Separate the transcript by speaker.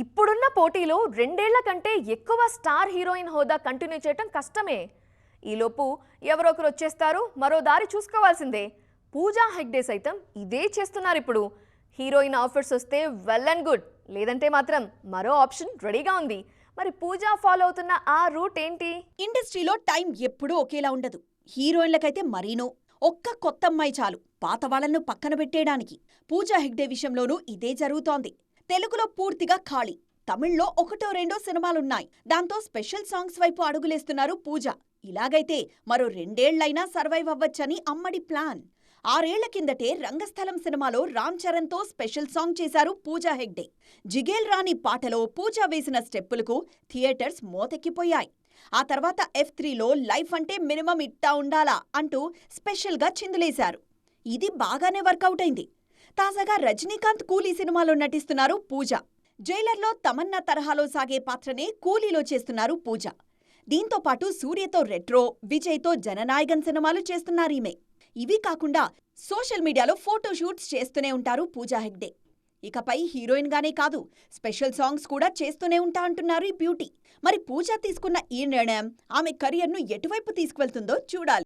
Speaker 1: ఇప్పుడున్న పోటీలో రెండేళ్ళ కంటే ఎక్కువ స్టార్ హీరోయిన్ హోదా కంటిన్యూ చేయటం కష్టమే. ఈలోపు ఎవరొకరు వచ్చేస్తారు? మరో దారి చూసుకోవాల్సిందే. పూజా హెగ్డే సైతం ఇదే చేస్తున్నారు ఇప్పుడు. హీరోయిన్ ఆఫర్స్ వస్తే వెల్ అండ్ గుడ్. లేదంటే మాత్రం మరో ఆప్షన్ రెడీగా ఉంది. మరి పూజా ఫాలో అవుతున్న ఆ రూట్ ఏంటి?
Speaker 2: ఇండస్ట్రీలో టైం ఎప్పుడూ ఒకేలా ఉండదు. హీరోయిన్లకైతే మరీనో. ఒక్క కొత్త అమ్మాయి చాలు. పాత వాళ్ళను పక్కన పెట్టేయడానికి. పూజా హెగ్డే విషయంలోనూ ఇదే జరుగుతోంది. తెలుగులో పూర్తిగా ఖాళీ. తమిళ్ళో ఒకటో రెండో సినిమాలున్నాయి. దాంతో స్పెషల్ సాంగ్స్ వైపు అడుగులేస్తున్నారు పూజ. ఇలాగైతే మరో రెండేళ్ళైనా సర్వైవ్ అవ్వచ్చని అమ్మడి ప్లాన్. ఆరేళ్ళ కిందటే రంగస్థలం సినిమాలో రామ్ చరణ్తో స్పెషల్ సాంగ్ చేశారు పూజా హెగ్డే. జిగేల్ రాణి పాటలో పూజ వేసిన స్టెప్పులకు థియేటర్స్ మోతెక్కిపోయాయి. ఆ తర్వాత ఎఫ్ త్రీలో లైఫ్ అంటే మినిమం ఇట్టా ఉండాలా అంటూ స్పెషల్గా చిందులేశారు. ఇది బాగానే వర్కౌట్ అయింది. తాజాగా రజనీకాంత్ కూలీ సినిమాలో నటిస్తున్నారు పూజ. జైలర్లో తమన్నా తరహాలో సాగే పాత్రనే కూలీలో చేస్తున్నారు పూజ. దీంతో పాటు సూర్యతో రెట్రో విజయ్తో జననాయకన్ సినిమాలు చేస్తున్నారు ఈమె. ఇవి కాకుండా సోషల్ మీడియాలో ఫోటో షూట్స్ చేస్తూనే ఉంటారు పూజా హెగ్డే. ఇకపై హీరోయిన్ గానే కాదు స్పెషల్ సాంగ్స్ కూడా చేస్తూనే ఉంటా అంటున్నారు ఈ బ్యూటీ. మరి పూజ తీసుకున్న ఈ నిర్ణయం ఆమె కెరియర్ను ఎటువైపు తీసుకువెళ్తుందో చూడాలి.